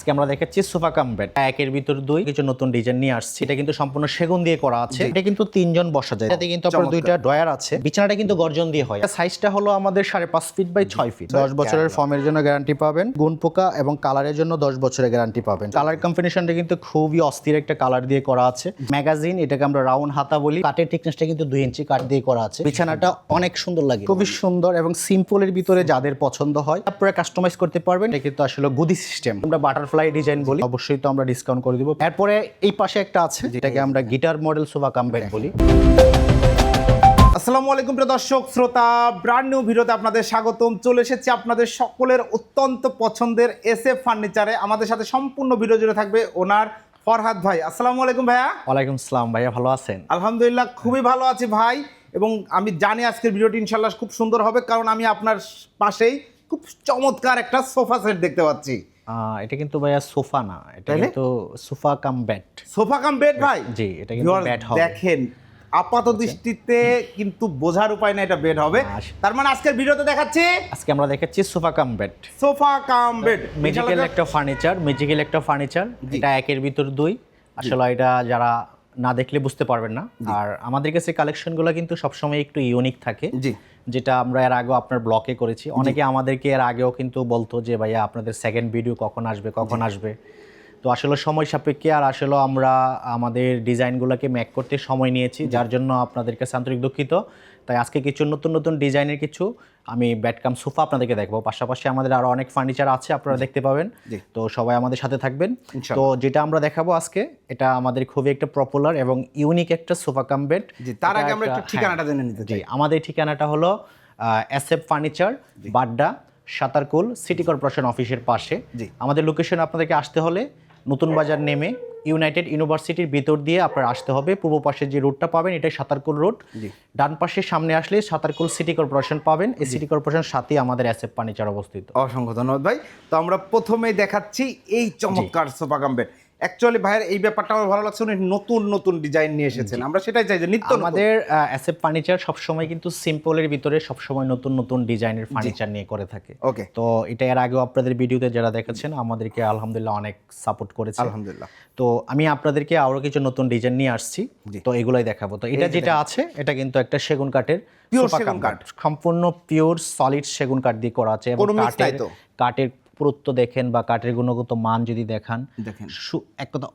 আজকে আমরা দেখাচ্ছি সোফা কাম বেড। একের ভিতর দুই কিছু নতুন ডিজাইন নিয়ে আসছি। এটা কিন্তু সম্পূর্ণ সেগুন দিয়ে করা আছে। এটা কিন্তু তিনজন বসা যায়। এটাতে কিন্তু আপনার দুইটা ডয়ার আছে। বিছানাটা কিন্তু গর্জন দিয়ে হয়। সাইজটা হলো আমাদের সাড়ে পাঁচ ফিট বাই ছয় ফিট দশ বছরের ফর্মের জন্য গ্যারান্টি পাবেন। গুণ পোকা এবং কালারের জন্য দশ বছরের গ্যারান্টি পাবেন। কালার কম্বিনেশনটা কিন্তু খুবই অস্থির একটা কালার দিয়ে করা আছে। ম্যাগাজিন এটাকে আমরা রাউন্ড হাতা বলি। কাঠের থিকনেসটা কিন্তু দুই ইঞ্চি কাঠ দিয়ে করা আছে। বিছানাটা অনেক সুন্দর লাগে। খুবই সুন্দর এবং সিম্পলের ভিতরে যাদের পছন্দ হয় আপনারা কাস্টমাইজ করতে পারবেন। এটা কিন্তু আসলে গুদি সিস্টেম আমরা বাটারফ্লাই ডিজাইন বলি। অবশ্যই তো আমরা ডিসকাউন্ট করে দিব। এরপরে এই পাশে একটা আছে যেটাকে আমরা guitar model sofa cum bed বলি। আসসালামু আলাইকুম প্রিয় দর্শক শ্রোতা ব্র্যান্ড নিউ ভিডিওতে আপনাদের স্বাগতম। চলে এসেছি আপনাদের সকলের অত্যন্ত পছন্দের এস এফ ফার্নিচারে আমাদের সাথে সম্পূর্ণ ভিডিও জুড়ে থাকবে ওনার ফরহাদ ভাই। আসসালামু আলাইকুম ভাইয়া। ওয়ালাইকুম সালাম ভাইয়া ভালো আছেন? আলহামদুলিল্লাহ খুবই ভালো আছি ভাই। এবং আমি জানি আজকের ভিডিওটি ইনশাল্লাহ খুব সুন্দর হবে কারণ আমি আপনার পাশেই খুব চমৎকার একটা সোফা সেট দেখতে পাচ্ছি। এটা কিন্তু ভাইয়া সোফা না এটা? কিন্তু sofa cum bed sofa cum bed ভাই? জি, এটা কিন্তু ব্যাট হবে। দেখেন আপাত দৃষ্টিতে কিন্তু বোঝার উপায় না এটা বেড হবে। তার মানে আজকের ভিডিওতে দেখাচ্ছি আজকে আমরা দেখাচ্ছি sofa cum bed sofa cum bed magical একটা ফার্নিচার মেজিক্যাল একটা ফার্নিচার এটা একের ভিতর দুই। আসলে এটা যারা না দেখলে বুঝতে পারবেন না। আর আমাদের কাছে কালেকশনগুলো কিন্তু সবসময় একটু ইউনিক থাকে। জি। যেটা আমরা এর আগেও আপনার ব্লকে করেছি। অনেকে আমাদেরকে এর আগেও কিন্তু বলতো যে ভাইয়া আপনাদের সেকেন্ড ভিডিও কখন আসবে কখন আসবে? তো আসলে সময় সাপেক্ষে আর আসলে আমরা আমাদের ডিজাইনগুলোকে ম্যাক করতে সময় নিয়েছি যার জন্য আপনাদের কাছে আন্তরিক দুঃখিত। তাই আজকে কিছু নতুন নতুন ডিজাইনের কিছু আমি ব্যাটকাম সোফা আপনাদেরকে দেখব। পাশাপাশি আমাদের আরও অনেক ফার্নিচার আছে আপনারা দেখতে পাবেন। তো সবাই আমাদের সাথে থাকবেন। তো যেটা আমরা দেখাবো আজকে এটা আমাদের খুবই একটা পপুলার এবং ইউনিক একটা সোফা কাম বেড তার আগে আমরা একটু হ্যাঁ। ঠিকানাটা জেনে নিতে চাই। আমাদের ঠিকানাটা হলো S F furniture Badda Satarkul city corporation অফিসের পাশে। আমাদের লোকেশন আপনাদেরকে আসতে হলে নতুন বাজার নেমে ইউনাইটেড ইউনিভার্সিটির ভিতর দিয়ে আপনার আসতে হবে। পূর্ব পাশে যে রোডটা পাবেন এটাই সাতারকুল রোড। ডান পাশে সামনে আসলে সাতারকুল সিটি কর্পোরেশন পাবেন। এই সিটি কর্পোরেশন সাথেই আমাদের অ্যাসেপ পানিচার ফার্নিচার অবস্থিত। অসংখ্য ধন্যবাদ ভাই। তো আমরা প্রথমে দেখাচ্ছি এই চমৎকার সোফা অ্যাকচুয়ালি ভাইয়ের এই ব্যাপারটা আমার ভালো লাগছে উনি নতুন নতুন ডিজাইন নিয়ে এসেছেন। আমরা সেটাই চাই যে নিত্য আমাদের অ্যাসেপ ফার্নিচার সবসময় কিন্তু সিম্পলের ভিতরে সবসময় নতুন নতুন ডিজাইনের ফার্নিচার নিয়ে করে থাকে। ওকে তো এটা এর আগেও আপনাদের ভিডিওতে যারা দেখেছেন আমাদেরকে আলহামদুলিল্লাহ অনেক সাপোর্ট করেছে। আলহামদুলিল্লাহ। তো আমি আপনাদেরকে আরও কিছু নতুন ডিজাইন নিয়ে আসছি। তো এগুলাই দেখাবো। তো এটা যেটা আছে এটা কিন্তু একটা সেগুন কাঠের sofa সেগুন কাঠ। সম্পূর্ণ পিওর সলিড সেগুন কাঠ দিয়ে করা আছে এবং কাঠের পুরুত্ব দেখেন বা কাঠের গুণগত মান যদি দেখান দেখেন। এক কথা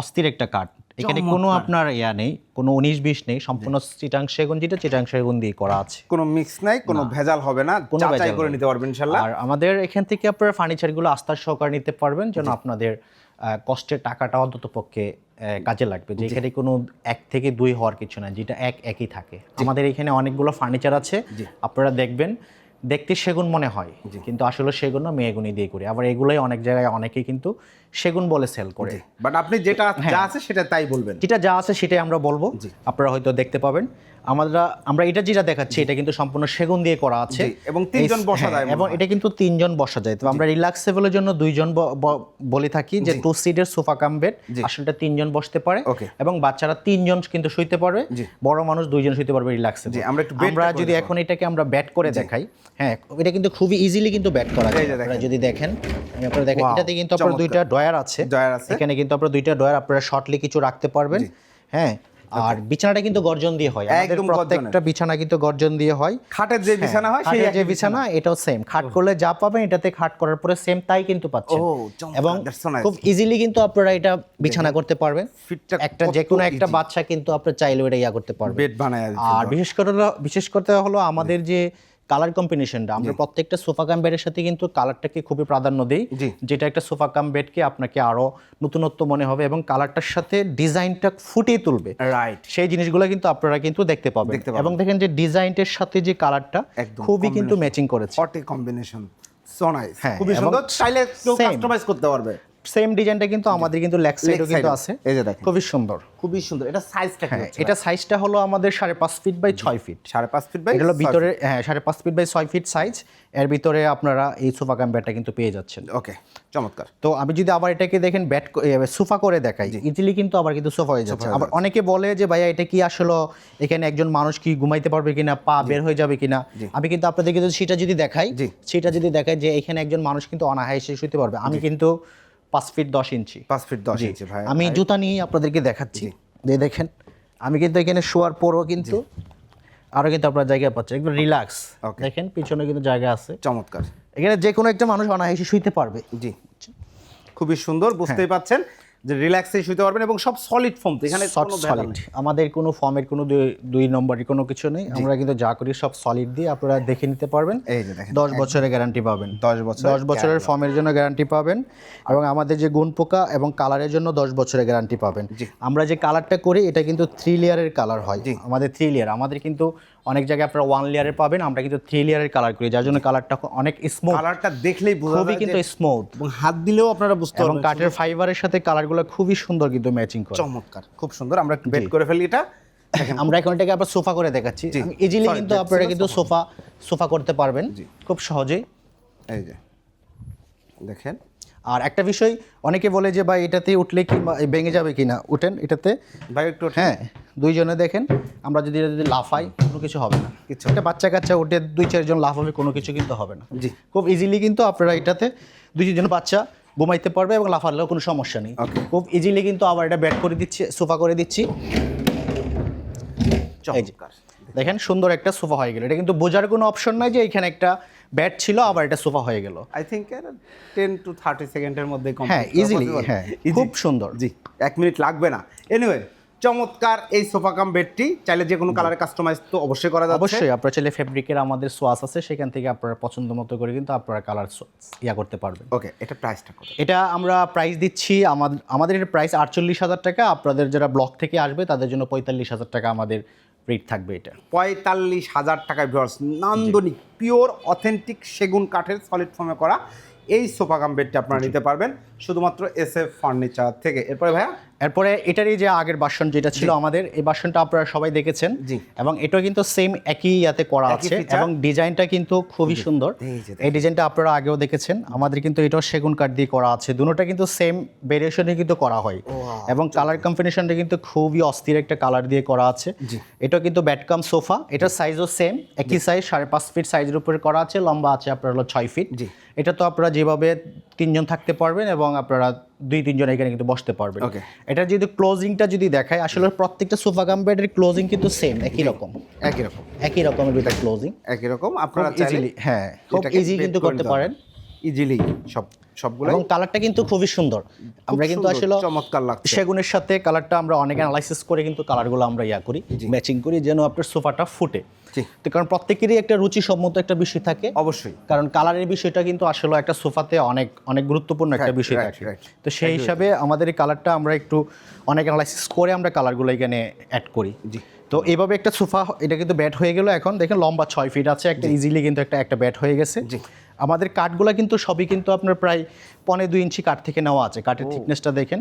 অস্থির একটা কাঠ। এখানে কোনো আপনার ইয়া নেই কোনো উনিশ বিশ নেই সম্পূর্ণ চিটাং সেগুন যেটা চিটাং সেগুন দিয়ে করা আছে। কোনো মিক্স নাই কোনো ভেজাল হবে না কোনো ভেজাল করে নিতে পারবেন ইনশাল্লাহ। আর আমাদের এখান থেকে আপনারা ফার্নিচারগুলো আস্থার সহকারে নিতে পারবেন যেন আপনাদের কষ্টের টাকাটা অন্তত পক্ষে কাজে লাগবে। যে এখানে কোনো এক থেকে দুই হওয়ার কিছু না যেটা এক একই থাকে। আমাদের এখানে অনেকগুলো ফার্নিচার আছে। আপনারা দেখবেন দেখতে সেগুন মনে হয় কিন্তু আসলে সেগুনও মেয়েগুনি দিয়ে করি। আবার এগুলোই অনেক জায়গায় অনেকেই কিন্তু সেগুন বলে সেল করে। বাট আপনি যেটা হ্যাঁ। যা আছে সেটা তাই বলবেন। যেটা যা আছে সেটাই আমরা বলব। আপনারা হয়তো দেখতে পাবেন। আমরা আমরা এটা যেটা দেখাচ্ছি এটা কিন্তু সম্পূর্ণ সেগুন দিয়ে করা আছে। এবং তিনজন বসা হ্যাঁ, যায় এবং এটা কিন্তু তিনজন বসা যায়। তো আমরা রিল্যাক্সেবলের জন্য দুইজন বলে থাকি যে টু সিটের সোফা কাম বেড আসলে তিনজন বসতে পারে এবং বাচ্চারা তিনজন কিন্তু শুইতে পারবে বড় মানুষ দুইজন শুইতে পারবে রিল্যাক্সে আমরা একটু আমরা যদি এখন এটাকে আমরা ব্যাট করে দেখাই হ্যাঁ এটা কিন্তু খুবই ইজিলি কিন্তু ব্যাট করা যায়। আপনারা যদি দেখেন আমি আপনারা দেখেন এটাতে কিন্তু আপনার দুইটা ডয়ার আছে। ডয়ার আছে। এখানে কিন্তু আপনার দুইটা ডয়ার আপনারা শর্টলি কিছু রাখতে পারবেন। হ্যাঁ আর বিছানাটা কিন্তু গর্জন দিয়ে হয়। আমাদের একদম প্রত্যেকটা বিছানা কিন্তু গর্জন দিয়ে হয়। খাটের যে বিছানা হয় সেই যে বিছানা। এটাও সেম খাট করলে যা পাবেন এটাতে খাট করার পরে সেম তাই কিন্তু পাচ্ছেন। এবং. খুব ইজিলি কিন্তু আপনারা এটা বিছানা করতে পারবেন। একটা যে কোনো একটা বাচ্চা কিন্তু আপনারা চাইলেও এটা ইয়া করতে পারবেন। বেড বানায় আর বিশেষ করে বিশেষ করতে হলো আমাদের যে কালার কম্বিনেশনটা। আমরা প্রত্যেকটা সোফা কাম বেডের সাথে কিন্তু কালারটাকে খুবই প্রাধান্য দিই। যেটা একটা সোফা কাম বেডকে আপনাকে আরও নতুনত্ব মনে হবে এবং কালারটার সাথে ডিজাইনটা ফুটিয়ে তুলবে। রাইট সেই জিনিসগুলো কিন্তু আপনারা কিন্তু দেখতে পাবেন। এবং দেখেন যে ডিজাইনটার সাথে যে কালারটা খুবই কিন্তু ম্যাচিং করেছে। হট কম্বিনেশন সো নাইস খুবই সুন্দর। চাইলে কাস্টমাইজ করতে পারবে। সেম ডিজাইনটা কিন্তু আমাদের কিন্তু লেগ সাইডও কিন্তু আছে। এই যে দেখেন। খুবই সুন্দর। খুবই সুন্দর। এটা সাইজটা কি হ্যাঁ হচ্ছে? এটা সাইজটা হলো আমাদের সাড়ে পাঁচ ফিট বাই ছয় ফিট সাড়ে পাঁচ ফিট বাই এটা হলো ভিতরে হ্যাঁ সাড়ে পাঁচ ফিট বাই ছয় ফিট সাইজ এর ভিতরে আপনারা এই সোফা কাম ব্যাটটা কিন্তু পেয়ে যাচ্ছেন। ওকে চমৎকার। তো আমি যদি আবার এটাকে দেখেন ব্যাট সোফা করে দেখাই ইজিলি কিন্তু আবার কিন্তু সোফা হয়ে যাচ্ছে। আবার অনেকে বলে যে ভাইয়া এটা কি আসলে এখানে একজন মানুষ কি ঘুমাইতে পারবে কিনা পা বের হয়ে যাবে কিনা? আমি কিন্তু আপনাদেরকে যদি সেটা যদি দেখাই। সেটা যদি দেখাই যে এখানে একজন মানুষ কিন্তু অনাহাসে শুতে পারবে। আমি কিন্তু পাঁচ ফিট দশ ইঞ্চি। পাঁচ ফিট দশ ইঞ্চি ভাই। আমি জুতা নিয়ে আপনাদেরকে দেখাচ্ছি। দিয়ে দেখেন। আমি কিন্তু এখানে শোয়ার পরও কিন্তু আরও কিন্তু আপনার জায়গা পাচ্ছেন। একদম রিল্যাক্স. দেখেন পিছনে কিন্তু জায়গা আছে। চমৎকার। এখানে যে কোনো একটা মানুষ অনায়াসে শুইতে পারবে। জি। খুবই সুন্দর বুঝতেই পাচ্ছেন। যে রিল্যাক্সে শুতে পারবেন এবং সব সলিড ফর্ম তো এখানে ভেজাল সলিড আমাদের কোনো ফর্মের কোনো দুই- নম্বরের কোনো কিছু নেই। আমরা কিন্তু যা করি সব সলিড দিয়ে আপনারা দেখে নিতে পারবেন। এই যে দেখেন দশ বছরের গ্যারান্টি পাবেন। দশ বছর দশ বছরের ফর্মের জন্য গ্যারান্টি পাবেন এবং আমাদের যে গুণ পোকা এবং কালারের জন্য দশ বছরের গ্যারান্টি পাবেন। আমরা যে কালারটা করি এটা কিন্তু থ্রি লেয়ারের কালার হয়। আমাদের থ্রি লেয়ার আমাদের কিন্তু অনেক জায়গায় আপনারা ওয়ান লেয়ারের পাবেন আমরা কিন্তু থ্রি লেয়ারের কালার করি যার জন্য কালারটা অনেক স্মুথ কালারটা দেখলেই খুবই কিন্তু স্মুথ এবং হাত দিলেও আপনারা বুঝতে এবং পারবেন। কাঠের ফাইবারের সাথে কালারগুলো খুবই সুন্দর কিন্তু ম্যাচিং করে। চমৎকার খুব সুন্দর। আমরা বেড করে ফেলি এটা। আমরা এখন এটাকে আবার সোফা করে দেখাচ্ছি। ইজিলি কিন্তু আপনারা কিন্তু সোফা সোফা করতে পারবেন। খুব সহজেই। এই যে। দেখেন। আর একটা বিষয় অনেকে বলে যে ভাই এটাতে উঠলে কি ভেঙে যাবে কি না উঠেন এটাতে। ভাই একটু হ্যাঁ দুইজনে দেখেন আমরা যদি এটা যদি লাফাই কোনো কিছু হবে না। কিছু একটা বাচ্চা কাচ্চা উঠে দুই চারজন লাফাবে কোনো কিছু কিন্তু হবে না। জি। খুব ইজিলি কিন্তু আপনারা এটাতে দুই চারজন বাচ্চা ঘুমাইতে পারবে এবং লাফালেও কোনো সমস্যা নেই। খুব ইজিলি কিন্তু আবার এটা ব্যাট করে দিচ্ছি সোফা করে দিচ্ছি। দেখেন সুন্দর একটা সোফা হয়ে গেল। এটা কিন্তু বোঝার কোনো অপশন নাই যে এখানে একটা ব্যাট ছিল আবার এটা সোফা হয়ে গেল। I think ten to thirty সেকেন্ডের মধ্যে হ্যাঁ, possible। হ্যাঁ, খুব সুন্দর। জি এক মিনিট লাগবে না। এনিওয়ে চমৎকার এই সোফা কাম বেডটি চাইলে যে কোনো কালারে কাস্টমাইজ তো অবশ্যই করা যাচ্ছে। অবশ্যই আপনার চাইলে ফেব্রিকের আমাদের সোয়াস আছে সেখান থেকে আপনারা পছন্দ মতো করে কিন্তু আপনারা কালার ইয়া করতে পারবেন। ওকে এটা প্রাইসটা কত? এটা আমরা প্রাইস দিচ্ছি আমাদের আমাদের এর প্রাইস আটচল্লিশ হাজার টাকা। আপনাদের যারা ব্লক থেকে আসবে তাদের জন্য পঁয়তাল্লিশ হাজার টাকা আমাদের রেট থাকবে এটা। পঁয়তাল্লিশ হাজার টাকায় ভিউয়ার্স নান্দনিক পিওর অথেন্টিক সেগুন কাঠের সলিড ফর্মে করা এই সোফা কাম বেডটা আপনারা নিতে পারবেন। শুধুমাত্র এস এফ ফার্নিচার থেকে। এরপরে ভাইয়া? এরপরে এটারই যে আগের বাসন যেটা ছিল আমাদের এই বাসনটা আপনারা সবাই দেখেছেন। জি। এবং এটা কিন্তু সেম একই ইয়াতে করা আছে। এবং ডিজাইনটা কিন্তু খুবই সুন্দর। এই ডিজাইনটা আপনারা আগেও দেখেছেন। আমাদের কিন্তু এটাও সেগুন কাঠ দিয়ে করা আছে। দুটোটা কিন্তু সেম ভেরিয়েশনে কিন্তু করা হয়। এবং কালার কম্বিনেশনটা কিন্তু খুবই অস্থির একটা কালার দিয়ে করা আছে। এটা কিন্তু ব্যাটকাম সোফা এটার সাইজও সেম একই সাইজ সাড়ে পাঁচ ফিট সাইজের উপরে করা আছে। লম্বা আছে আপনার হলো ছয় ফিট। এটা তো আপনারা যেভাবে তিনজন থাকতে পারবেন এবং আপনারা দুই তিনজন এখানে কিন্তু বসতে পারবেন। ওকে এটা যদি ক্লোজিংটা যদি দেখায় আসলে প্রত্যেকটা সোফা কাম বেডের ক্লোজিং কিন্তু সেম একই রকম। একই রকম। একই রকমের দুইটা ক্লোজিং একই রকম আপনারা ইজিলি হ্যাঁ খুব ইজি কিন্তু করতে পারেন। ইজিলি সব সবগুলো এবং কালারটা কিন্তু খুবই সুন্দর। আমরা কিন্তু আসলে চমৎকার লাগছে। সেগুনের সাথে কালারটা আমরা অনেক অ্যানালাইসিস করে কিন্তু কালারগুলো আমরা ইয়া করি ম্যাচিং করি যেন আপনার সোফাটা ফুটে। তো কারণ প্রত্যেকেরই একটা রুচি সম্মত একটা বিষয় থাকে। অবশ্যই। কারণ কালারের বিষয়টা কিন্তু আসলে একটা সোফাতে অনেক অনেক গুরুত্বপূর্ণ একটা বিষয় থাকে। তো সেই হিসাবে আমাদের এই কালারটা আমরা একটু অনেক অ্যানালাইসিস করে আমরা কালারগুলো এখানে অ্যাড করি। জি। তো এভাবে একটা সোফা এটা কিন্তু ব্যাট হয়ে গেল এখন। দেখেন লম্বা ছয় ফিট আছে একটা ইজিলি কিন্তু একটা একটা ব্যাট হয়ে গেছে। জি। আমাদের কাঠগুলো কিন্তু সবই কিন্তু আপনার প্রায় পনে দুই ইঞ্চি কাঠ থেকে নেওয়া আছে। কাঠের থিকনেসটা দেখেন।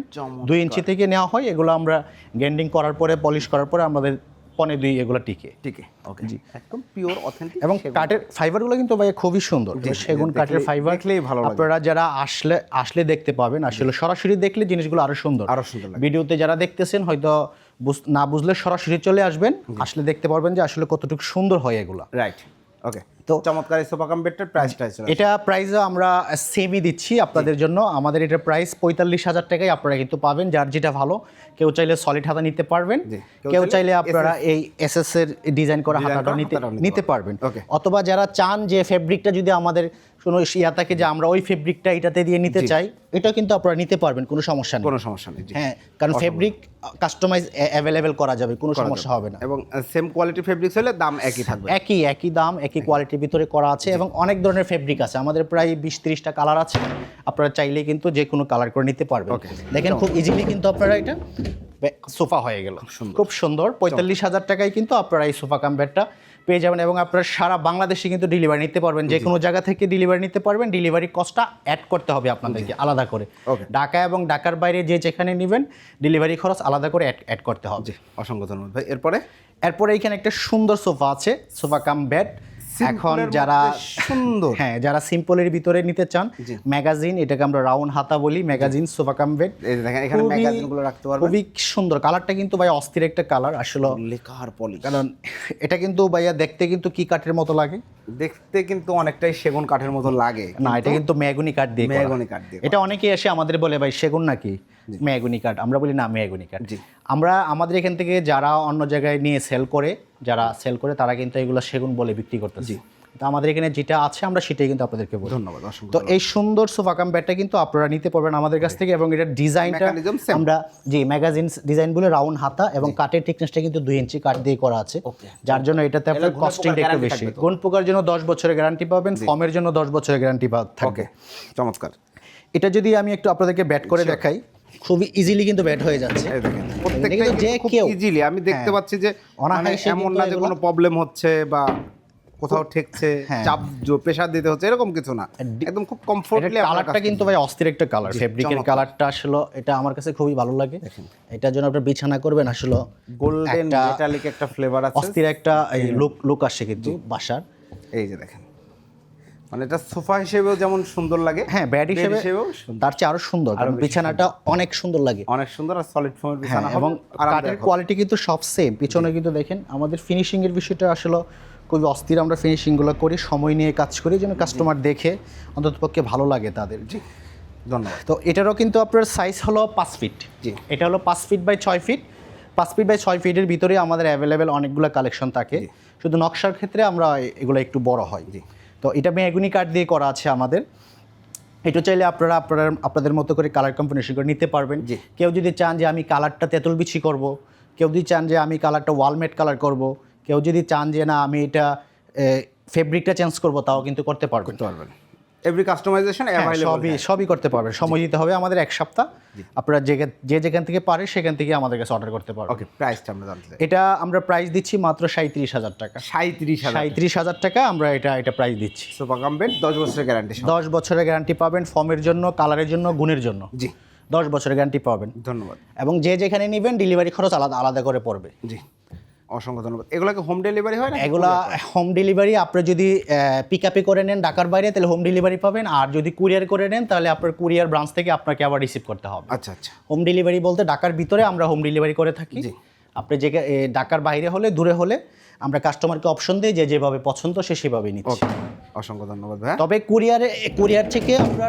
দুই ইঞ্চি থেকে নেওয়া হয় এগুলো আমরা গ্যান্ডিং করার পরে পলিশ করার পরে আমাদের পনে দুই এগুলো টিকে। টিকে ওকে জি। একদম পিওর অথেন্টিক এবং কাঠের ফাইবারগুলো কিন্তু ভাই খুবই সুন্দর। সেগুন কাঠের ফাইবার দেখলেই ভালো লাগে। আপনারা যারা আসলে আসলে দেখতে পাবেন আসলে সরাসরি দেখলে জিনিসগুলো আরও সুন্দর। আরও সুন্দর ভিডিওতে যারা দেখতেছেন হয়তো না বুঝলে সরাসরি চলে আসবেন। আসলে দেখতে পারবেন যে আসলে কতটুকু সুন্দর হয় এগুলা। রাইট ওকে তো- চমৎকার এই সোফা কাম বেডটার প্রাইসটা এটা প্রাইস আমরা সেমই দিচ্ছি আপনাদের জন্য। আমাদের এটা প্রাইস পঁয়তাল্লিশ হাজার টাকায় আপনারা কিন্তু পাবেন যার যেটা ভালো। কেউ চাইলে সলিড হাতা নিতে পারবেন। কেউ চাইলে আপনারা এই এস এস এর ডিজাইন করা হাতাটা নিতে নিতে পারবেন। অথবা যারা চান যে ফেব্রিকটা যদি আমাদের কোনো ইয়া থাকে যে আমরা ওই ফেব্রিকটা এটাতে দিয়ে নিতে চাই এটা কিন্তু আপনারা নিতে পারবেন কোনো সমস্যা নেই। কোনো সমস্যা নেই হ্যাঁ কারণ ফেব্রিক কাস্টমাইজ অ্যাভেলেবেল করা যাবে কোনো সমস্যা হবে না। এবং সেম কোয়ালিটি ফেব্রিক্স হলে দাম একই থাকবে। একই একই দাম একই কোয়ালিটির ভিতরে করা আছে এবং অনেক ধরনের ফেব্রিক আছে। আমাদের প্রায় বিশ তিরিশটা কালার আছে। আপনারা চাইলে কিন্তু যে কোনো কালার করে নিতে পারবেন. দেখেন খুব ইজিলি কিন্তু আপনারা এটা সোফা হয়ে গেল। খুব সুন্দর। পঁয়তাল্লিশ হাজার টাকায় কিন্তু আপনারা এই সোফা কাম বেডটা পেয়ে যাবেন এবং আপনারা সারা বাংলাদেশে কিন্তু ডেলিভারি নিতে পারবেন। যে কোনো জায়গা থেকে ডেলিভারি নিতে পারবেন ডেলিভারি কস্টটা অ্যাড করতে হবে আপনাদেরকে আলাদা করে. ঢাকা এবং ঢাকার বাইরে যে যেখানে নেবেন ডেলিভারি খরচ আলাদা করে অ্যাড করতে হবে। অসংখ্য ধন্যবাদ ভাই। এরপরে? এরপরে এখানে একটা সুন্দর সোফা আছে সোফা কাম বেড এখন যারা সুন্দর। হ্যাঁ যারা সিম্পলের ভিতরে নিতে চান ম্যাগাজিন এটাকে আমরা রাউন্ড হাতা বলি ম্যাগাজিন সোফা কাম বেড দেখেন এখানে খুবই- রাখতে পারবেন। খুবই সুন্দর। কালারটা কিন্তু ভাই অস্থির একটা কালার আসলে লেখার পলি কারণ এটা কিন্তু ভাইয়া দেখতে কিন্তু কি কাঠের মতো লাগে? দেখতে কিন্তু অনেকটাই সেগুন কাঠের মতো লাগে না এটা কিন্তু মেগুনি কাঠ দিয়ে করা। মেহগনি কাঠ দিয়ে এটা অনেকেই এসে আমাদের বলে ভাই সেগুন নাকি? মেগুনি কাঠ আমরা বলি না মেগুনি কাঠ জি। আমরা আমাদের এখান থেকে যারা অন্য জায়গায় নিয়ে সেল করে যারা সেল করে তারা কিন্তু এগুলো সেগুন বলে বিক্রি করতেছে। তো আমাদের এখানে যেটা আছে আমরা সেটাই কিন্তু আপনাদেরকে বলি। ধন্যবাদ তো এই সুন্দর সোফা কাম ব্যাটটা কিন্তু আপনারা নিতে পারবেন আমাদের কাছ থেকে এবং এটার ডিজাইনটা আমরা জি ম্যাগাজিন ডিজাইনগুলো রাউন্ড হাতা এবং কাঠের টিকনেসটা কিন্তু দুই ইঞ্চি কাঠ দিয়ে করা আছে। যার জন্য এটাতে আপনার কস্টিংটা একটু বেশি। কোন প্রকার জন্য দশ বছরের গ্যারান্টি পাবেন ফর্মের জন্য দশ বছরের গ্যারান্টি থাকবে। ওকে চমৎকার। এটা যদি আমি একটু আপনাদেরকে ব্যাট করে দেখাই। খুবই ইজিলি কিন্তু ব্যাট হয়ে যাচ্ছে। যে কেউ- ইজিলি আমি দেখতে হ্যাঁ। পাচ্ছি যে মানে অনায়াসে এমন না যে কোনো প্রবলেম হচ্ছে বা কোথাও ঠেকছে হ্যাঁ। চাপ দিতে হচ্ছে এরকম কিছু না। একদম খুব কমফোর্টলি কালারটা কিন্তু ভাই অস্থির একটা কালার ফেব্রিকের কালারটা আসলে এটা আমার কাছে খুবই ভালো লাগে। এটার জন্য আপনার বিছানা করবেন আসলে গোল্ডেন একটা মেটালিক একটা ফ্লেভার আছে। অস্থির একটা লুক লুক আসে কিন্তু বাসার। এই যে দেখেন। মানে এটা সোফা হিসেবেও যেমন সুন্দর লাগে হ্যাঁ bed হিসেবে। তার চেয়ে আরও সুন্দর কারণ বিছানাটা অনেক সুন্দর লাগে। অনেক সুন্দর আর সলিড ফোমের হ্যাঁ বিছানা এবং কাঠের কোয়ালিটি কিন্তু সব সেম পিছনে কিন্তু দেখেন আমাদের ফিনিশিং এর বিষয়টা আসলে খুবই অস্থির আমরা ফিনিশিংগুলো করি সময় নিয়ে কাজ করি যেন কাস্টমার দেখে অন্তত পক্ষে ভালো লাগে তাদের। জি ধন্যবাদ। তো এটারও কিন্তু আপনার সাইজ হলো পাঁচ ফিট জি। এটা হলো পাঁচ ফিট বাই ছয় ফিট পাঁচ ফিট বাই ছয় ফিটের ভিতরে আমাদের অ্যাভেলেবেল অনেকগুলো কালেকশন থাকে। শুধু নকশার ক্ষেত্রে আমরা এগুলো একটু বড় হয়। তো এটা মেগুনি কাঠ দিয়ে করা আছে আমাদের। এটা চাইলে আপনারা আপনারা আপনাদের মতো করে কালার কম্বিনেশন করে নিতে পারবেন। যে কেউ যদি চান যে আমি কালারটা তেঁতুল বিছি করব কেউ যদি চান যে আমি কালারটা ওয়ালমেট কালার করব কেউ যদি চান যে না আমি এটা ফেব্রিকটা চেঞ্জ করব তাও কিন্তু করতে পারবেন। করতে পারবেন। এভরি কাস্টমাইজেশন হ্যাঁ, সবই সবই করতে পারবেন সময় দিতে হবে আমাদের এক সপ্তাহ। আপনারা যে যে যেখান থেকে পারে সেখান থেকে আমাদের কাছে অর্ডার করতে পারবেন ওকে প্রাইসটা আমরা জানতে চাই। এটা আমরা প্রাইস দিচ্ছি মাত্র সাঁত্রিশ হাজার টাকা। সাঁত্রিশ সাঁত্রিশ হাজার টাকা আমরা এটা এটা প্রাইস দিচ্ছি। সোফা কাম বেড দশ বছরের গ্যারান্টি দশ বছরের গ্যারান্টি পাবেন ফর্মের জন্য কালারের জন্য গুণের জন্য। জি। দশ বছরের গ্যারান্টি পাবেন। ধন্যবাদ। এবং যে যেখানে নেবেন ডেলিভারি খরচ আলাদা আলাদা করে পড়বে। জি। অসংখ্য ধন্যবাদ। এগুলোকে হোম ডেলিভারি হয় না এগুলা হোম ডেলিভারি আপনি যদি পিক আপে করে নেন ঢাকার বাইরে তাহলে হোম ডেলিভারি পাবেন। আর যদি কুরিয়ার করে নেন তাহলে আপনার কুরিয়ার ব্রাঞ্চ থেকে আপনাকে আবার রিসিভ করতে হবে। আচ্ছা আচ্ছা। হোম ডেলিভারি বলতে ঢাকার ভিতরে আমরা হোম ডেলিভারি করে থাকি। আপনি যে ঢাকার বাইরে হলে দূরে হলে আমরা কাস্টমারকে অপশন দিই যে যেভাবে পছন্দ সে সেভাবেই নিচ্ছি। ওকে অসংখ্য ধন্যবাদ ভাইয়া। তবে কুরিয়ারে কুরিয়ার থেকে আমরা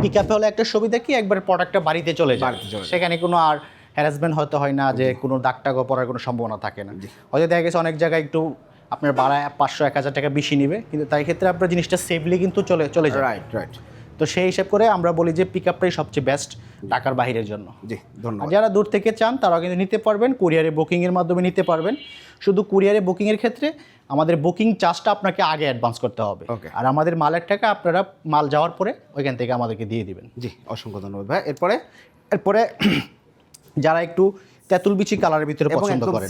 পিক আপে হলে একটা সুবিধা কি? একবার প্রোডাক্টটা বাড়িতে চলে যায়। বাড়িতে চলে যায়। সেখানে কোনো আর হ্যারাসমেন্ট হয়তো হয় না যে কোনো দাগ টাগও পড়ার কোনো সম্ভাবনা থাকে না। হয়তো দেখা গেছে অনেক জায়গায় একটু আপনার বাড়ায় পাঁচশো এক হাজার টাকা বেশি নিবে কিন্তু তাই ক্ষেত্রে আপনার জিনিসটা সেফলি কিন্তু চলে চলে যায়। রাইট রাইট তো সেই হিসাব করে আমরা বলি যে পিক আপটাই সবচেয়ে বেস্ট ঢাকার বাইরের জন্য। জি ধন্যবাদ। যারা দূর থেকে চান তারাও কিন্তু নিতে পারবেন কুরিয়ারে বুকিংয়ের মাধ্যমে নিতে পারবেন। শুধু কুরিয়ারে বুকিংয়ের ক্ষেত্রে আমাদের বুকিং চার্জটা আপনাকে আগে অ্যাডভান্স করতে হবে। Okay. আর আমাদের মালের টাকা আপনারা মাল যাওয়ার পরে ওইখান থেকে আমাদেরকে দিয়ে দিবেন। জি অসংখ্য ধন্যবাদ ভাই। এরপরে এরপরে যারা একটু তেঁতুল বিচি কালারের ভিতরে পছন্দ করেন।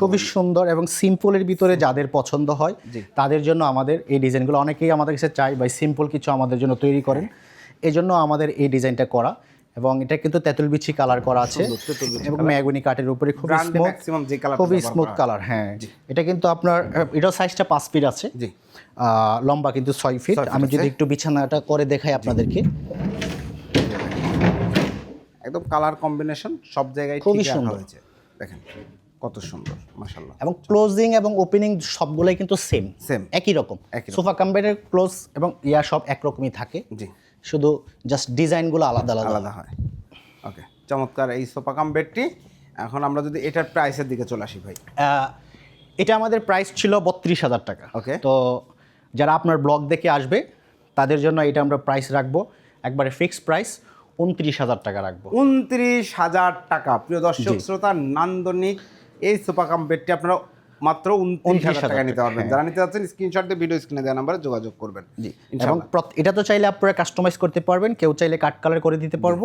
খুবই সুন্দর এবং সিম্পলের ভিতরে যাদের পছন্দ হয় তাদের জন্য আমাদের এই ডিজাইনগুলো অনেকেই আমাদের কাছে চাই বা সিম্পল কিছু আমাদের জন্য তৈরি করেন। এই জন্য আমাদের এই ডিজাইনটা করা এবং এটা কিন্তু তেঁতুল বিচি কালার করা আছে এবং ম্যাগুনি কাঠের উপরে ব্র্যান্ড স্মুথ ম্যাক্সিমাম খুবই স্মুথ কালার হ্যাঁ। এটা কিন্তু আপনার এটাও সাইজটা পাঁচ ফিট আছে। আহ, লম্বা কিন্তু ছয় ফিট আমি যদি একটু বিছানাটা করে দেখাই আপনাদেরকে। একদম কালার কম্বিনেশন সব জায়গায় খুবই সুন্দর। হয়েছে। দেখেন কত সুন্দর মাশাআল্লাহ। এবং ক্লোজিং এবং ওপেনিং সবগুলোই কিন্তু সেম সেম একই রকম। সোফা কাম্বেটের ক্লোজ এবং ইয়া সব একরকমই থাকে। জি। শুধু জাস্ট ডিজাইনগুলো আলাদা আলাদা। আলাদা হয়। ওকে চমৎকার এই সোফা কাম বেডটি এখন আমরা যদি এটার প্রাইসের দিকে চলে আসি ভাই। এটা আমাদের প্রাইস ছিল বত্রিশ হাজার টাকা। ওকে তো যারা আপনার ব্লগ দেখে আসবে তাদের জন্য এটা আমরা প্রাইস রাখব। একবারে ফিক্সড প্রাইস উনত্রিশ হাজার টাকা রাখব। উনত্রিশ হাজার টাকা। প্রিয় দর্শক শ্রোতা নান্দনিক এই সোফা কাম বেডটি আপনারা মাত্র উনত্রিশ টাকা নিতে পারবেন। যারা নিতে যাচ্ছেন স্ক্রিনশট দিয়ে ভিডিও স্ক্রিনে দেওয়া নাম্বারে যোগাযোগ করবেন। জি। এবং এটা তো চাইলে আপনারা কাস্টমাইজ করতে পারবেন কেউ চাইলে কাট কালার করে দিতে পারব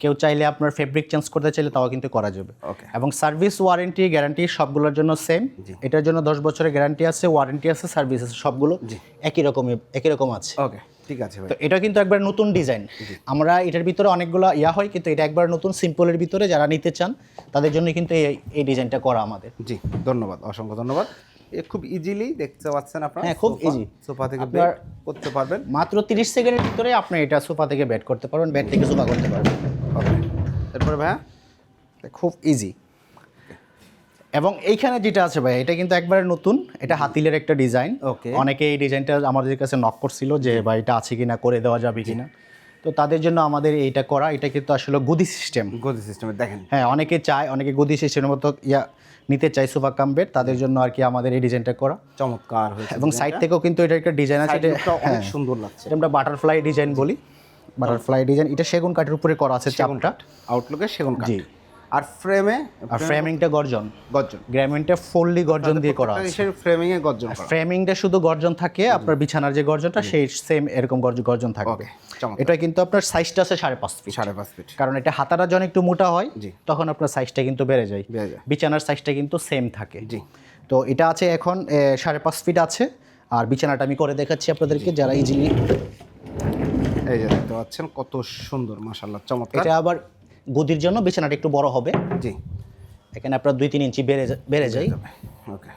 কেউ চাইলে আপনার ফেব্রিক চেঞ্জ করতে চাইলে তাও কিন্তু করা যাবে. এবং সার্ভিস ওয়ারেন্টি গ্যারান্টি সবগুলোর জন্য সেম এটার জন্য দশ বছরের গ্যারান্টি আছে ওয়ারেন্টি আছে সার্ভিস আছে সবগুলো একই রকমই একই রকম আছে। ওকে। ঠিক আছে তো এটা কিন্তু একবার নতুন ডিজাইন। আমরা এটার ভিতরে অনেকগুলো ইয়া হয় কিন্তু এটা একবার নতুন সিম্পলের ভিতরে যারা নিতে চান তাদের জন্য কিন্তু এই এই ডিজাইনটা করা আমাদের। জি ধন্যবাদ অসংখ্য ধন্যবাদ। এ খুব ইজিলি দেখতে পাচ্ছেন আপনারা। হ্যাঁ, খুব ইজি সোফা থেকে বেড করতে পারবেন। মাত্র তিরিশ সেকেন্ডের ভিতরে আপনি এটা সোফা থেকে বেড করতে পারবেন বেড থেকে সোফা করতে পারবেন। ওকে এরপরে ভাইয়া? খুব ইজি এবং এইখানে যেটা আছে ভাই এটা কিন্তু একবারে নতুন এটা হাতিলের একটা ডিজাইন। Okay. অনেকে এই ডিজাইনটা আমাদের কাছে নক করছিল যে ভাই এটা আছে কিনা করে দেওয়া যাবে কিনা। তো তাদের জন্য আমাদের এইটা করা এটা কিন্তু আসলে গদি সিস্টেম গদি সিস্টেমে দেখেন। হ্যাঁ অনেকে চায় অনেকে গদি সিস্টেমের মতো ইয়া নিতে চায় সোফা কাম বেড তাদের জন্য আর কি আমাদের এই ডিজাইনটা করা। চমৎকার হয়েছে এবং সাইড থেকেও কিন্তু এটা একটা ডিজাইন আছে এটা lookটা হ্যাঁ। অনেক সুন্দর লাগছে। এটা আমরা বাটারফ্লাই ডিজাইন বলি। বাটারফ্লাই ডিজাইন এটা সেগুন কাঠের উপরে করা আছে চাপটা। আউটলুকে সেগুন কাঠ। জি। আর ফ্রেমে আর ফ্রেমিংটা গর্জন। গর্জন। গ্রামিনটা ফুললি গর্জন দিয়ে করা আছে। ফ্রেমিং এ গর্জন করা। ফ্রেমিংটা শুধু গর্জন থাকে আপনার বিছানার যে গর্জনটা সেই সেম এরকম গর্জন গর্জন থাকবে। এটা কিন্তু আপনার সাইজটা আছে সাড়ে পাঁচ ফিট সাড়ে পাঁচ ফিট কারণ এটা হাতাটা যখন একটু মোটা হয়। তখন আপনার সাইজটা কিন্তু বেড়ে যায়। বিছানার সাইজটা কিন্তু সেম থাকে। জি। তো এটা আছে এখন সাড়ে পাঁচ ফিট আছে। আর বিছানাটা আমি করে দেখাচ্ছি আপনাদেরকে যারা ইজিলি এই যে দেখতে পাচ্ছেন কত সুন্দর মাশাল্লাহ চমৎকার। এটা আবার গদির জন্য বিছানাটা একটু বড় হবে। জি। এখানে আপনার দুই তিন ইঞ্চি বেড়ে বেড়ে যায়। ওকে।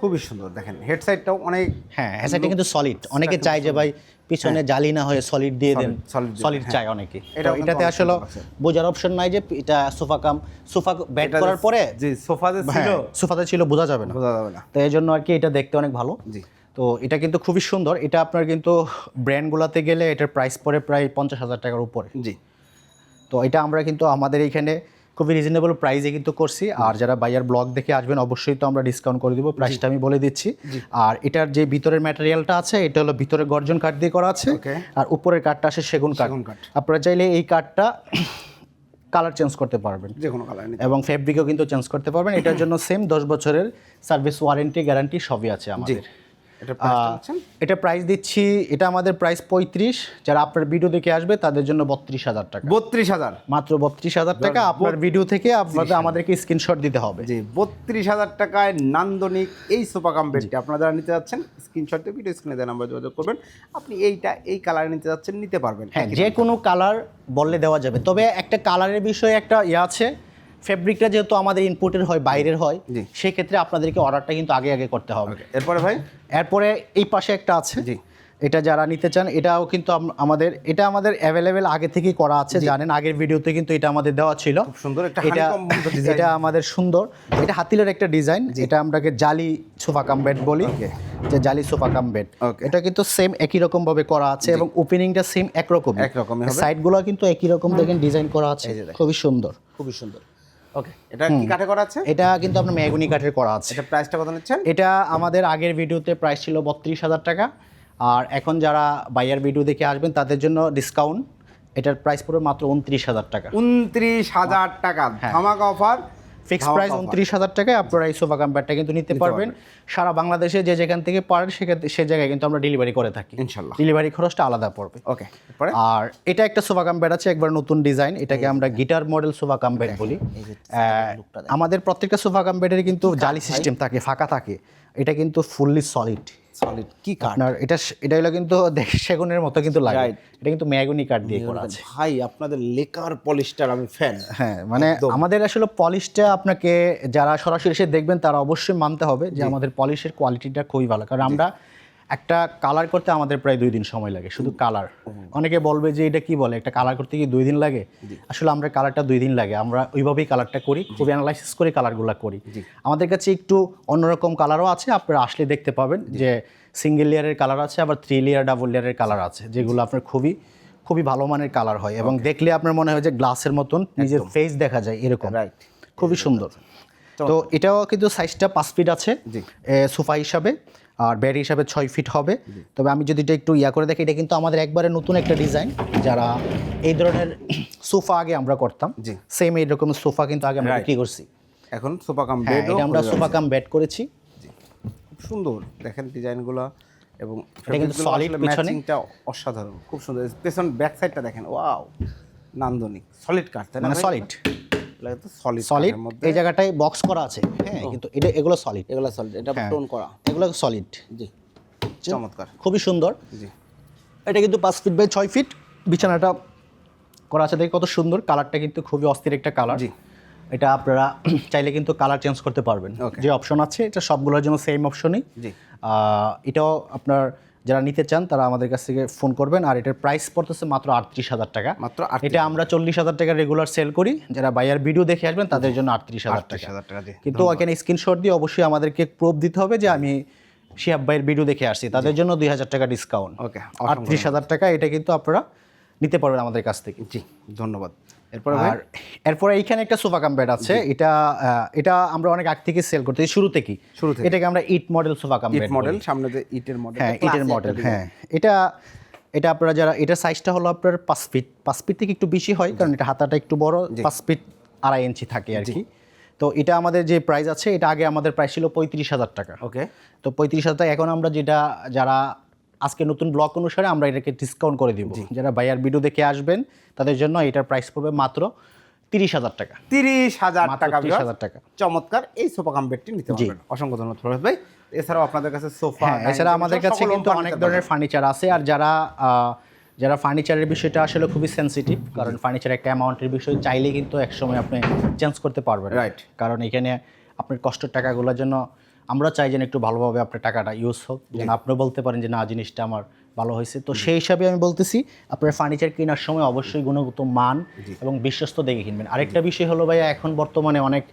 খুবই সুন্দর দেখেন। হেড সাইডটাও অনেক হ্যাঁ হ্যাঁ কিন্তু সলিড অনেকে চায় যে ভাই পিছনে জালি না হয়ে সলিড দিয়ে দেন। হ্যাঁ। সলিড দেন, চায় অনেকে। কিন্তু এটাতে আসলে বোঝার অপশন নাই যে এটা সোফা কাম সোফা ব্যাট করার পরে জি সোফা যে ছিল হ্যাঁ, সোফাতে ছিল বোঝা যাবে না। বোঝা যাবে না। তো এই জন্য আর কি এটা দেখতে অনেক ভালো। জি। তো এটা কিন্তু খুবই সুন্দর। এটা আপনার কিন্তু ব্র্যান্ডগুলোতে গেলে এটার প্রাইস পড়ে প্রায় পঞ্চাশ হাজার টাকার উপরে। জি। তো এটা আমরা কিন্তু আমাদের এখানে খুবই রিজনেবল প্রাইসে কিন্তু করছি। আর যারা বাইয়ার ব্লগ দেখে আসবেন অবশ্যই তো আমরা ডিসকাউন্ট করে দিব। প্রাইসটা আমি বলে দিচ্ছি। আর এটার যে ভিতরের ম্যাটেরিয়ালটা আছে এটা হলো ভিতরে গর্জন কাঠ দিয়ে করা আছে। আর উপরের কাঠটা আসে সেগুন কাঠ। আপনারা চাইলে এই কাঠটা কালার চেঞ্জ করতে পারবেন। যে কোনো কালার এবং ফেব্রিকও কিন্তু চেঞ্জ করতে পারবেন। এটার জন্য সেম দশ বছরের সার্ভিস ওয়ারেন্টি গ্যারান্টি সবই আছে আমাদের। এটা প্রাইস দিচ্ছি এটা আমাদের প্রাইস পঁয়ত্রিশ। যারা আপনার ভিডিও দেখে আসবে তাদের জন্য বত্রিশ হাজার টাকা। বত্রিশ হাজার। মাত্র বত্রিশ হাজার টাকা আপনার ভিডিও থেকে আপনাদের আমাদেরকে স্ক্রিনশট দিতে হবে। জি বত্রিশ হাজার টাকায় নান্দনিক এই সোফা কাম বেডটি আপনারা যারা নিতে যাচ্ছেন স্ক্রিনশট দিয়ে ভিডিও স্ক্রিনে দেওয়া নাম্বার যোগাযোগ করবেন। আপনি এইটা এই কালারে নিতে যাচ্ছেন নিতে পারবেন। হ্যাঁ যে কোনো কালার বললে দেওয়া যাবে। তবে একটা কালারের বিষয়ে একটা ইয়ে আছে। ফেব্রিকটা যেহেতু আমাদের ইনপুটের হয় বাইরের হয় জি। সেই ক্ষেত্রে আপনাদেরকে অর্ডারটা কিন্তু আগে আগে করতে হবে। এরপরে ভাই? এরপরে এই পাশে একটা আছে। জি। এটা যারা নিতে চান এটাও কিন্তু আমাদের এটা আমাদের অ্যাভেলেবেল আগে থেকেই করা আছে জানেন আগের ভিডিওতে কিন্তু এটা আমাদের দেওয়া ছিল। খুব সুন্দর একটা এটা এটা আমাদের সুন্দর। এটা হাতিলের একটা ডিজাইন এটা আমরাকে জালি সোফা কাম বেড বলি। যে জালি সোফা কাম বেড. এটা কিন্তু সেম একই রকম ভাবে করা আছে এবং ওপেনিংটা সেম একরকম একরকমই। হবে। সাইডগুলো কিন্তু একই রকম দেখেন ডিজাইন করা আছে। খুবই সুন্দর। খুবই সুন্দর। ওকে এটা কি কাঠে করা আছে? এটা কিন্তু আপনার মেগুনি কাঠের করা আছে। এটা প্রাইসটা কত নিচ্ছেন? এটা আমাদের আগের ভিডিওতে প্রাইস ছিল বত্রিশ হাজার টাকা। আর এখন যারা বাইয়ার ভিডিও দেখে আসবেন তাদের জন্য ডিসকাউন্ট এটার প্রাইস পড়বে মাত্র উনত্রিশ হাজার টাকা। উনত্রিশ হাজার টাকা। ধামাকা অফার ফিক্স প্রাইস উনত্রিশ হাজার টাকায় আপনারা এই সোফা কাম্পারটা কিন্তু নিতে পারবেন। সারা বাংলাদেশে যে যেখান থেকে পারেন সেখান সে জায়গায় কিন্তু আমরা ডেলিভারি করে থাকি। ইনশাল্লাহ। ডেলিভারি খরচটা আলাদা পড়বে। ওকে আর এটা একটা সোফা কাম্পার আছে একবার নতুন ডিজাইন এটাকে আমরা গিটার মডেল সোফা কাম্পার বলি। আমাদের প্রত্যেকটা সোফা কাম্পারের কিন্তু জালি সিস্টেম থাকে ফাঁকা থাকে। এটা কিন্তু ফুললি সলিড সলিড কি কাঠ আপনার এটা এটা হলো কিন্তু সেগুনের মতো কিন্তু লাগে। এটা কিন্তু ম্যাগনি কাঠ দিয়ে করা আছে। ভাই আপনাদের লেকার পলিশটার আমি ফ্যান হ্যাঁ মানে আমাদের আসলে পলিশটা আপনাকে যারা সরাসরি এসে দেখবেন তারা অবশ্যই মানতে হবে যে আমাদের পলিশের কোয়ালিটিটা খুবই ভালো। কারণ আমরা একটা কালার করতে আমাদের প্রায় দুই দিন সময় লাগে শুধু কালার অনেকে বলবে যে এটা কি বলে? একটা কালার করতে কি দুই দিন লাগে? আসলে আমরা কালারটা দুই দিন লাগে। আমরা ওইভাবেই কালারটা করি খুব অ্যানালাইসিস করে কালারগুলো করি। আমাদের কাছে একটু অন্যরকম কালারও আছে আপনারা আসলে দেখতে পাবেন যে সিঙ্গেল লেয়ারের কালার আছে আবার থ্রি লেয়ার ডাবল লেয়ারের কালার আছে যেগুলো আপনার খুবই খুবই ভালো মানের কালার হয়। এবং দেখলে আপনার মনে হয় যে গ্লাসের মতন নিজের ফেস দেখা যায় এরকম। খুবই সুন্দর। তো এটাও কিন্তু সাইজটা পাঁচ ফিট আছে। সোফা হিসাবে। আর ব্যাড হিসাবে ছয় ফিট হবে। তবে আমি যদি এটা একটু ইয়া করে দেখি এটা কিন্তু আমাদের একবারে নতুন একটা ডিজাইন। যারা এই ধরনের সোফা আগে আমরা করতাম। সেম এইরকম সোফা কিন্তু আগে আমরা. বিক্রি করছি। এখন সোফা কাম হ্যাঁ বেডও এটা আমরা সোফা কাম বেড করেছি। খুব সুন্দর দেখেন ডিজাইনগুলো এবং এটা কিন্তু পিছনে। ম্যাচিংটা অসাধারণ খুব সুন্দর। পেছন ব্যাক সাইডটা দেখেন ওয়াও নান্দনিক সলিড না মানে সলিড সলিড সলিড এই জায়গাটায় বক্স করা আছে। হ্যাঁ কিন্তু এটা এগুলো সলিড এগুলো সলিড এটা হ্যাঁ। টোন করা। এগুলো সলিড জি। চমৎকার। খুবই সুন্দর। জি। এটা কিন্তু পাঁচ ফিট বাই ছয় ফিট বিছানাটা করা আছে দেখে কত সুন্দর। কালারটা কিন্তু খুবই অস্থির একটা কালার জি। এটা আপনারা চাইলে কিন্তু কালার চেঞ্জ করতে পারবেন। যে অপশন আছে এটা সবগুলোর জন্য সেম অপশনই জি। এটাও আপনার যারা নিতে চান তারা আমাদের কাছ থেকে ফোন করবেন। আর এটার প্রাইস পড়তেছে মাত্র আটত্রিশ হাজার টাকা। মাত্র এটা আমরা চল্লিশ হাজার টাকা রেগুলার সেল করি। যারা বাইয়ার ভিডিও দেখে আসবেন তাদের জন্য আটত্রিশ হাজার টাকা। কিন্তু এখানে স্ক্রিনশট দিয়ে অবশ্যই আমাদেরকে প্রুফ দিতে হবে যে আমি শিয়াব ভাইয়ের ভিডিও দেখে আসছি। তাদের জন্য দুই হাজার টাকা ডিসকাউন্ট ওকে আটত্রিশ হাজার টাকা এটা কিন্তু আপনারা নিতে পারবেন আমাদের কাছ থেকে। জি ধন্যবাদ। এরপরে আর এরপরে এইখানে একটা সোফা কাম বেড আছে। এটা এটা আমরা অনেক আগ থেকে সেল করতে শুরু থেকেই শুরু থেকে। এটাকে আমরা ইট মডেল সোফা কাম ইট মডেল সামনে যে ইটের মডেল হ্যাঁ ইটের মডেল হ্যাঁ। এটা এটা আপনারা যারা এটার সাইজটা হলো আপনার পাঁচ ফিট পাঁচ ফিট থেকে একটু বেশি হয় কারণ এটা হাতাটা একটু বড় পাঁচ ফিট আড়াই ইঞ্চি থাকে আর কি। তো এটা আমাদের যে প্রাইস আছে এটা আগে আমাদের প্রাইস ছিল পঁয়ত্রিশ হাজার টাকা। ওকে তো পঁয়ত্রিশ হাজার টাকা এখন আমরা যেটা যারা আজকে নতুন ব্লক অনুসারে আমরা এটাকে ডিসকাউন্ট করে দিব। যারা বাইয়ার ভিডিও দেখে আসবেন তাদের জন্য এটার প্রাইস পড়বে মাত্র তিরিশ হাজার টাকা। তিরিশ হাজার টাকা 30,000 টাকা। চমৎকার এই সোফা কাম বেডটি নিতে পারবেন। অসংখ্য ধন্যবাদ ভাই। এছাড়াও আপনাদের কাছে সোফা হ্যাঁ এছাড়া আমাদের কাছে কিন্তু অনেক ধরনের ফার্নিচার আছে আর যারা যারা ফার্নিচারের বিষয়টা আসলে খুবই সেনসিটিভ কারণ ফার্নিচার একটা অ্যামাউন্টের বিষয় চাইলে কিন্তু একসময় আপনি চেঞ্জ করতে পারবেন রাইট কারণ এখানে আপনার কষ্টের টাকাগুলোর জন্য আমরা চাই যেন একটু ভালোভাবে আপনার টাকাটা ইউজ হোক যেন আপনি বলতে পারেন যে না জিনিসটা আমার ভালো হয়েছে। তো সেই হিসাবে আমি বলতেছি আপনার ফার্নিচার কেনার সময় অবশ্যই গুণগত মান এবং বিশ্বস্ত দেখে কিনবেন। আরেকটা বিষয় হলো ভাইয়া এখন বর্তমানে অনেক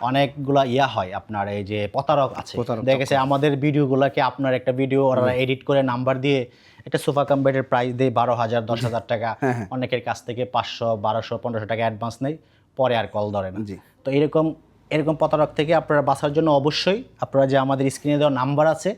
অনেকগুলা ইয়া হয় আপনার এই যে প্রতারক আছে। দেখা গেছে আমাদের ভিডিওগুলোকে আপনার একটা ভিডিও ওরা এডিট করে নাম্বার দিয়ে একটা সোফা কাম বেডের প্রাইস দিয়ে বারো হাজার দশ হাজার টাকা হ্যাঁ, অনেকের কাছ থেকে পাঁচশো বারোশো পনেরোশো টাকা অ্যাডভান্স নেয় পরে আর কল ধরে না। তো এরকম এরকম প্রতারক থেকে আপনারা বাঁচার জন্য অবশ্যই আপনারা যে আমাদের স্ক্রিনে দেওয়া নাম্বার আছে।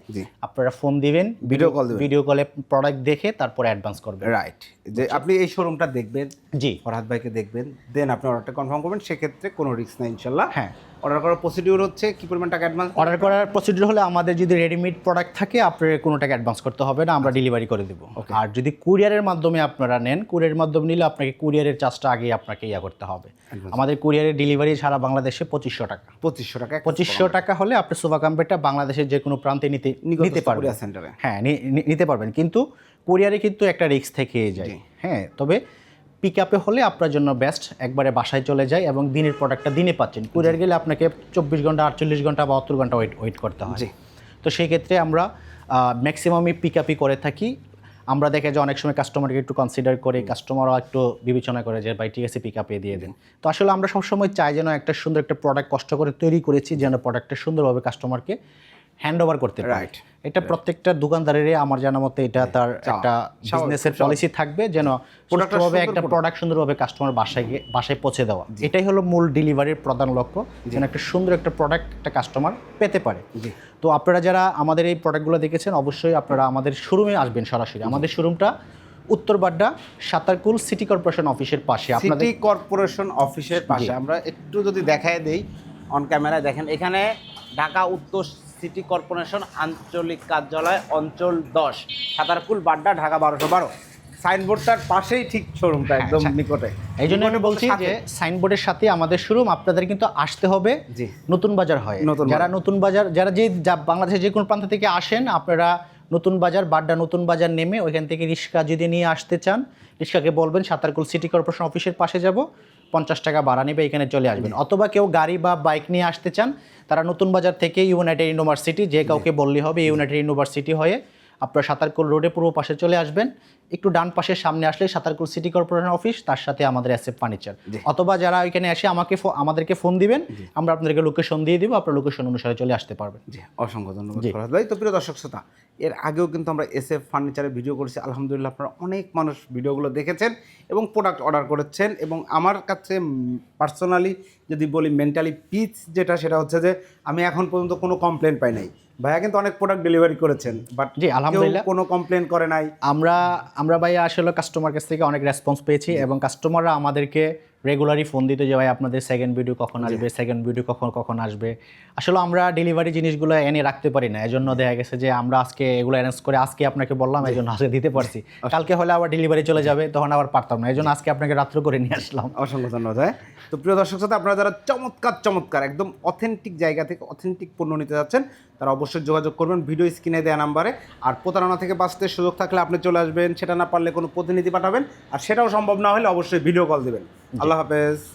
আপনারা ফোন দিবেন ভিডিও কল। ভিডিও কলে প্রোডাক্ট দেখে তারপরে অ্যাডভান্স করবেন রাইট যে আপনি এই শোরুমটা দেখবেন জি ফরহাদ ভাইকে দেখবেন দেন আপনি অর্ডারটা কনফার্ম করবেন সেক্ষেত্রে কোনো রিস্ক নাই ইনশাল্লাহ হ্যাঁ। অর্ডার করার প্রসিডিউর হচ্ছে কি পরিমাণ টাকা অ্যাডভান্স অর্ডার করার প্রসিডিউর হলে আমাদের যদি রেডিমেড প্রোডাক্ট থাকে আপনার কোনো টাকা অ্যাডভান্স করতে হবে না আমরা ডেলিভারি করে দেবো। আর যদি কুরিয়ারের মাধ্যমে আপনারা নেন কুরিয়ারের মাধ্যমে নিলে আপনাকে কুরিয়ারের চার্জটা আগে আপনাকে ইয়া করতে হবে। আমাদের কুরিয়ারের ডেলিভারি সারা বাংলাদেশে পঁচিশশো টাকা। পঁচিশশো টাকা পঁচিশশো টাকা হলে আপনি সোফা কাম্পেটটা বাংলাদেশের যে কোনো প্রান্তে নিতে নিতে পারবেন। হ্যাঁ নিতে পারবেন। কিন্তু কুরিয়ারে কিন্তু একটা রিস্ক থেকে যায়। হ্যাঁ তবে পিক আপে হলে আপনার জন্য বেস্ট একবারে বাসায় চলে যায় এবং দিনের প্রোডাক্টটা দিনে পাচ্ছেন। কুরিয়ার গেলে আপনাকে চব্বিশ ঘণ্টা আটচল্লিশ ঘণ্টা বা বাহাত্তর ঘণ্টা ওয়েট ওয়েট করতে হয়। তো সেই ক্ষেত্রে আমরা ম্যাক্সিমামই পিক আপই করে থাকি। আমরা দেখে যে অনেক সময় কাস্টমারকে একটু কনসিডার করে কাস্টমারও একটু বিবেচনা করে যে ভাই ঠিক আছে পিক আপে দিয়ে দিন। তো আসলে আমরা সবসময় চাই যেন একটা সুন্দর একটা প্রোডাক্ট কষ্ট করে তৈরি করেছি যেন প্রোডাক্টটা সুন্দরভাবে কাস্টমারকে হ্যান্ড ওভার করতে পারে। এটা প্রত্যেকটা দোকানদারেরই আমার জানা মতে এটা তার একটা বিজনেসের পলিসি থাকবে যেন Product টা সুষ্ঠুভাবে সুন্দর একটা প্রোডাক্ট সুন্দরভাবে কাস্টমার বাসায় গিয়ে বাসায় পৌঁছে দেওয়া। এটাই হলো মূল ডেলিভারির প্রধান লক্ষ্য যেন একটা সুন্দর একটা প্রোডাক্ট একটা কাস্টমার পেতে পারে। তো আপনারা যারা আমাদের এই প্রোডাক্টগুলো দেখেছেন অবশ্যই আপনারা আমাদের শোরুমে আসবেন সরাসরি। আমাদের শোরুমটা উত্তর বাড্ডা সাতারকুল সিটি কর্পোরেশন অফিসের পাশে। আপনাদের সিটি কর্পোরেশন অফিসের পাশে। আমরা একটু যদি দেখায় দেই অন ক্যামেরায় দেখেন এখানে ঢাকা উত্তর সিটি কর্পোরেশন আঞ্চলিক কার্যালয় অঞ্চল দশ সাতারকুল বাড্ডা ঢাকা বারোশো বারো। সাইনবোর্ডটার পাশেই ঠিক শোরুমটা একদম হ্যাঁ, নিকটে। এই জন্য আমি বলছি। যে সাইনবোর্ডের সাথে আমাদের শোরুম আপনাদের কিন্তু আসতে হবে। নতুন বাজার হয়। যারা নতুন বাজার যারা যে যা- বাংলাদেশের যে কোনো প্রান্ত থেকে আসেন আপনারা নতুন বাজার বাড্ডা নতুন বাজার নেমে ওইখান থেকে রিক্সা যদি নিয়ে আসতে চান রিক্সাকে বলবেন সাঁতারকুল সিটি কর্পোরেশন অফিসের পাশে যাব। পঞ্চাশ টাকা ভাড়া নেবে এখানে চলে আসবেন। অথবা কেউ গাড়ি বা বাইক নিয়ে আসতে চান তারা নতুন বাজার থেকে ইউনাইটেড ইউনিভার্সিটি যে কাউকে বললে হবে ইউনাইটেড ইউনিভার্সিটি হয়ে আপনারা সাঁতারকুল রোডে পূর্ব পাশে চলে আসবেন। একটু ডান পাশের সামনে আসলে সাঁতারকুল সিটি কর্পোরেশন অফিস তার সাথে আমাদের অ্যাসেপ ফার্নিচার অথবা যারা ওইখানে এসে আমাকে ফো- আমাদেরকে ফোন দিবেন আমরা আপনাদেরকে লোকেশন দিয়ে দিব আপনার লোকেশন অনুসারে চলে আসতে পারবেন। জি অসংখ্য ধন্যবাদ ফরহাদ ভাই। তো প্রিয় দর্শক শ্রোতা এর আগেও কিন্তু আমরা এস এফ ফার্নিচারের ভিডিও করেছি। আলহামদুলিল্লাহ আপনারা অনেক মানুষ ভিডিওগুলো দেখেছেন এবং প্রোডাক্ট অর্ডার করেছেন এবং আমার কাছে পার্সোনালি যদি বলি মেন্টালি পিচ যেটা সেটা হচ্ছে যে আমি এখন পর্যন্ত কোনো কমপ্লেন পাই নাই। ভাইয়া কিন্তু অনেক প্রোডাক্ট ডেলিভারি করেছেন বাট জি, আলহামদুলিল্লাহ। কোনো কমপ্লেন করে নাই। আমরা আমরা ভাই আসলে কাস্টমার কাছ থেকে অনেক রেসপন্স পেয়েছি এবং কাস্টমাররা আমাদেরকে রেগুলারই ফোন দিতে যে ভাই আপনাদের সেকেন্ড ভিডিও কখন আসবে সেকেন্ড ভিডিও কখন কখন আসবে? আসলে আমরা ডেলিভারি জিনিসগুলো এনে রাখতে পারি না। এজন্য দেখা গেছে যে আমরা আজকে এগুলো অ্যারেঞ্জ করে আজকে আপনাকে বললাম এই জন্য আজকে দিতে পারছি। কালকে হলে আবার ডেলিভারি চলে যাবে তখন আবার পারতাম না। এই জন্য আজকে আপনাকে রাত্র করে নিয়ে আসলাম। অসংখ্য ধন্যবাদ ভাই। তো প্রিয় দর্শক সাথে আপনারা যারা চমৎকার চমৎকার একদম অথেন্টিক জায়গা থেকে অথেন্টিক পণ্য নিতে যাচ্ছেন তারা অবশ্যই যোগাযোগ করবেন ভিডিও স্ক্রিনে দেওয়া নাম্বারে। আর প্রতারণা থেকে বাঁচতে সুযোগ থাকলে আপনি চলে আসবেন সেটা না পারলে কোনো প্রতিনিধি পাঠাবেন। আর সেটাও সম্ভব না হলে অবশ্যই ভিডিও কল দিবেন। আল্লাহ হাফেজ।